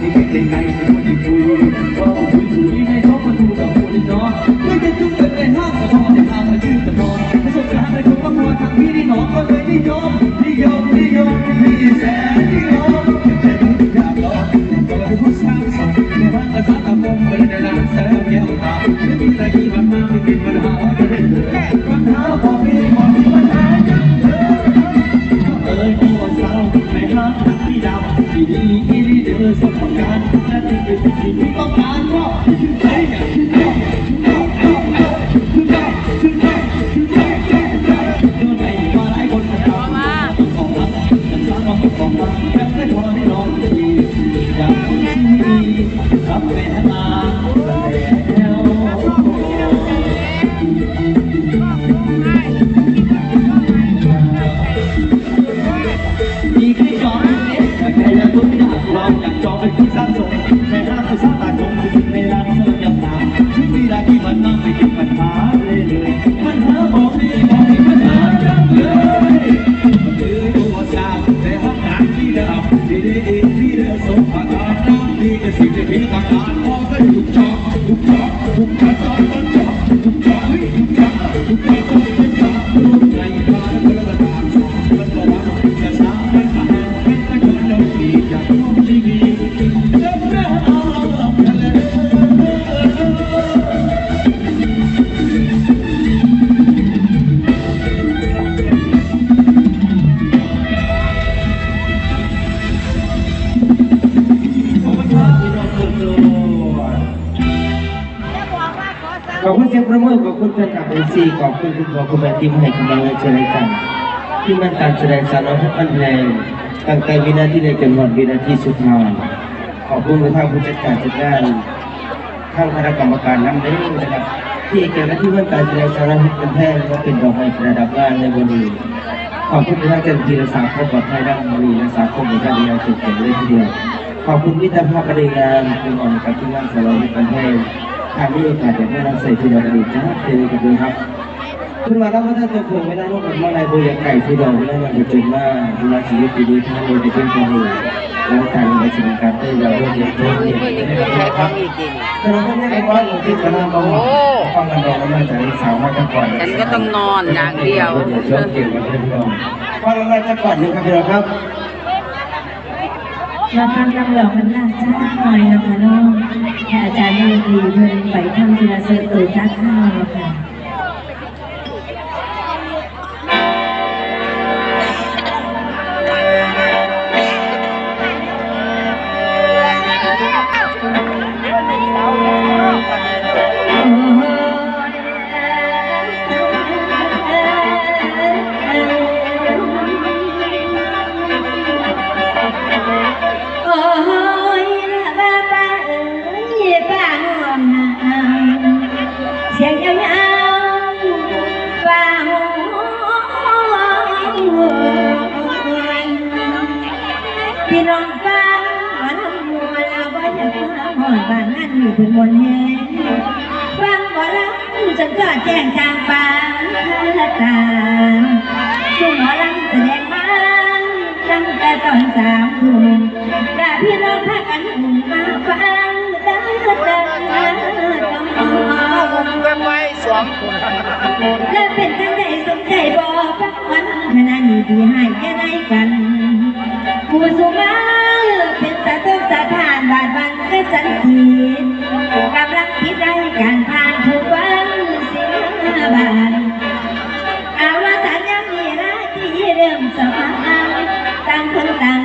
ที่เขอบคุณเสียงประมินขอบคุณแฟนคลับเอซีขอบคุณคุณพ่อคุณแม่ที่มาให้กำลังใจในกันที่มันการแสดงสารพัดพันแรงตั้งแต่วินาทีแรกจนวันวินาทีสุดท้ายขอบคุณทางผู้จัดการจัดงานทางคณะกรรมการน้ำเด้งนะครับที่เกี่ยวกับที่มันการแสดงสารพัดพันแรงก็เป็นดอกไม้ประดับงานในวันนี้ขอบคุณทางเจ้าหน้าที่รักษาความปลอดภัยด้านบริรักษาความปลอดภัยในงานสุดเจ๋งเลยทีเดียวขอบคุณมิตรภาพบริงานคุณออนกับที่งานสารพัดพันแรง ทางนี้โอกาสจะไม่รับใส่ที่เราบริจาคเจอกันด้วยครับคุณว่าเราก็ถ้าตัวคนไม่ได้ร่วมกันเมื่อไรโบอยากไก่ที่เราไม่ได้มาจนมาดูแลชีวิตดีๆทั้งโดยในเพื่อนคนอื่นแล้วการในสิ่งการเต้นเราเรียนรู้เรียนรู้ครับแต่เราก็ไม่ได้ว่าเราที่คณะเราฟังกันเราไม่จากสาวมาจะก่อนฉันก็ต้องนอนอย่างเดียวเดี๋ยวชอบเก่งมาเพื่อนเราฟังเราจะก่อนหนึ่งครับพี่น้องครับ ราทำลำหลอกมันล่าจ้าหน่อยนะคะน้องให้อาจารย์ดนตรีเพิ่นไปทำธุระเสริมเปิดจ้าข้าวค่ะ ละตาสุ่มหมอลำแสดงมาตั้งแต่ตอนสามทุ่มแต่พี่น้องพากันหุ่นมาฟังดังกระดังและเป็นจังใดสมใจบ่ฟังวันขนาดนี้ที่ให้แค่ไห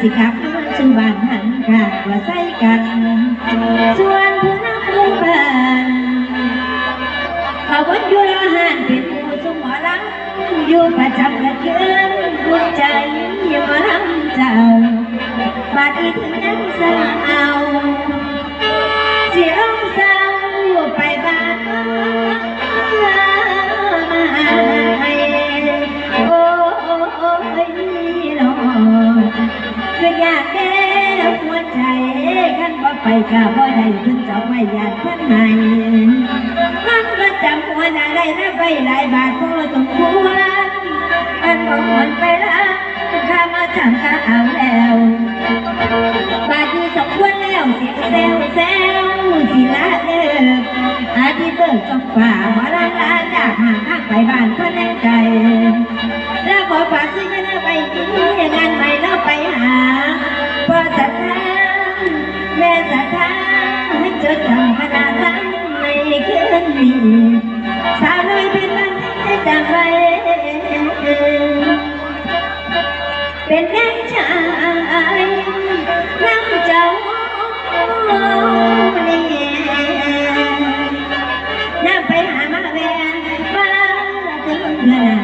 สิขับชูบ้านหันขาว่าใส่กันส่วนผู้นำหมู่บ้านเขาวนอยู่ละหันเป็นผู้สมหมอลังอยู่ประจำกระเทือนหัวใจอยู่หมอลำเจ้าบาดอีถึงนั้นสาว ไปกะบ่ได้ขึ้นจ้าไม่อยากขันใหม่มันก็จำหัวหน้าได้นะไปหลายบาทพอสมควรมันบ่ควรไปละข้ามาทำข้าเอาแล้ว บาทที่สมควรแล้วแล้วสิเซลเซลสิละเลิกอาทิตย์เบิกจงฝ่าว่าลางลาจากห่างทางไปบ้านเพระแนงไ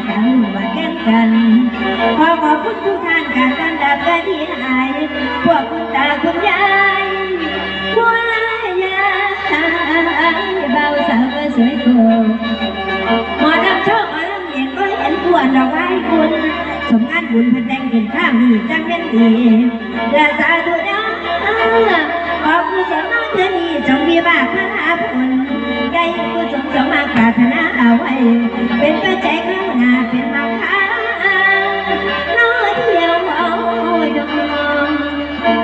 กันมาแก่กันขอขอบคุณทุกท่านการต้อนรับกระที่หายพวกคุณตาคุณยายบัวยายเบาสาวก็สวยโกหมอดำโชคหมอดำเองก็เห็นควรดอกไม้คุณ สมงานบุญพันแดงเป็นข้ามีจังเป็นดีและสาธุเด้อขอผู้สมน้องเธอนี้จงมีบาพระหาผลได้ผู้สมสมมาปรารถนาเอาไว้ เป็นปัจจัยข้างหน้าเป็นมาค้าน้อยเที่ยวเอาดง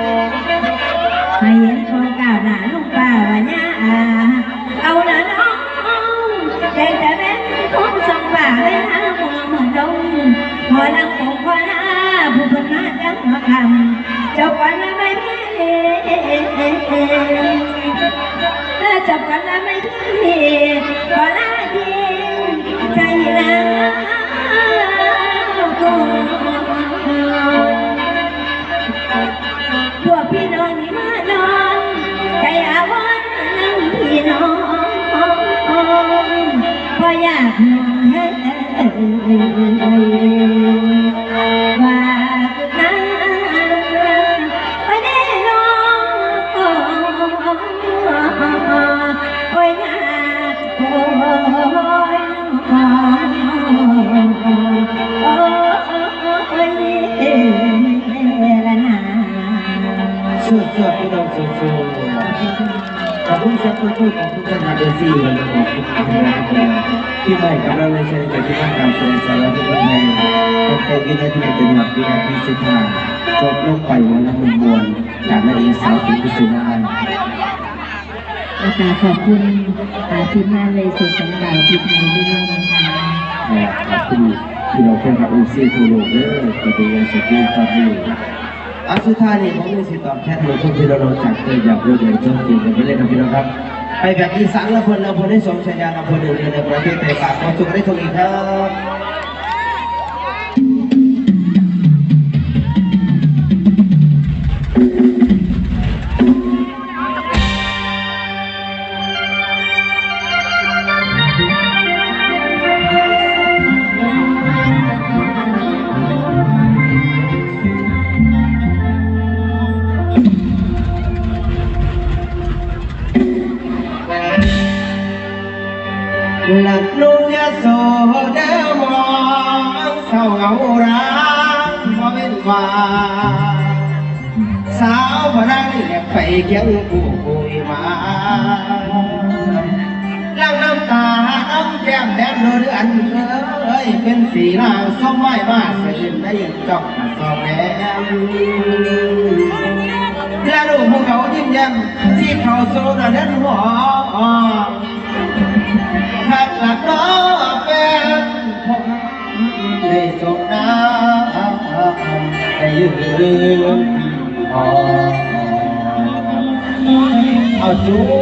พออยากนอนให้ว่าคุณนั้นไปแน่นอนโคุณครับคุณผู้ของทุกท่านอาเดซี่วันนี้ขอบทุกท่านที่ไม่กำลังในเชิญกับที่ต้องการแสดงสารทุกคนในตั้งแต่วินาทีจนถึงวินาทีสุดท้ายจบลงไปวันละหนึ่งมวลจากนางเอกสาวถึงกุศลานนะคะขอบคุณอาทีมงานเลยสุดสังดาวที่ไทยด้วยนะคะขอบคุณพี่น้องแฟนคลับเอซี่ทั่วโลเด้อขอบคุณอย่งสุดยอดครับ เอันสุดท้ายนี่ผมมีสิทธิ์ตอบแทนโดยคุณที่เราเราจากเคยอยากรู้เรื่องจ้าจริงกันไปเลยครับพี่น้องครับ ไปแบบอีสานละคนละคนได้สมชายาละคนหนึ่งในประเทศไทยฝากความสุขได้ทุกอีกครับ เศร้าเหงาร้างบ่เป็นว่าสาวพนังอยากไปเคียงผู้คุยมาลังน้ำตาน้ำแก้มแดงโดนอันเอ้ยเป็นสีนางส้มไม้มาเสื่นได้จ้องสองแหลมและดูพวกเขายิ้มแย้มที่เขาโซนนั้นหัว ได้ยืน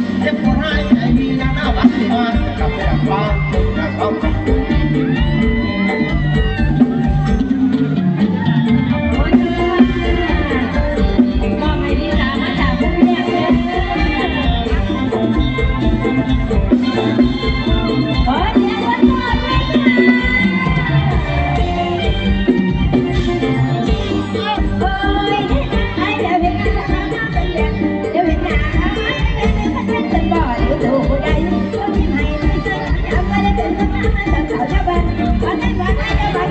玩这玩那，玩。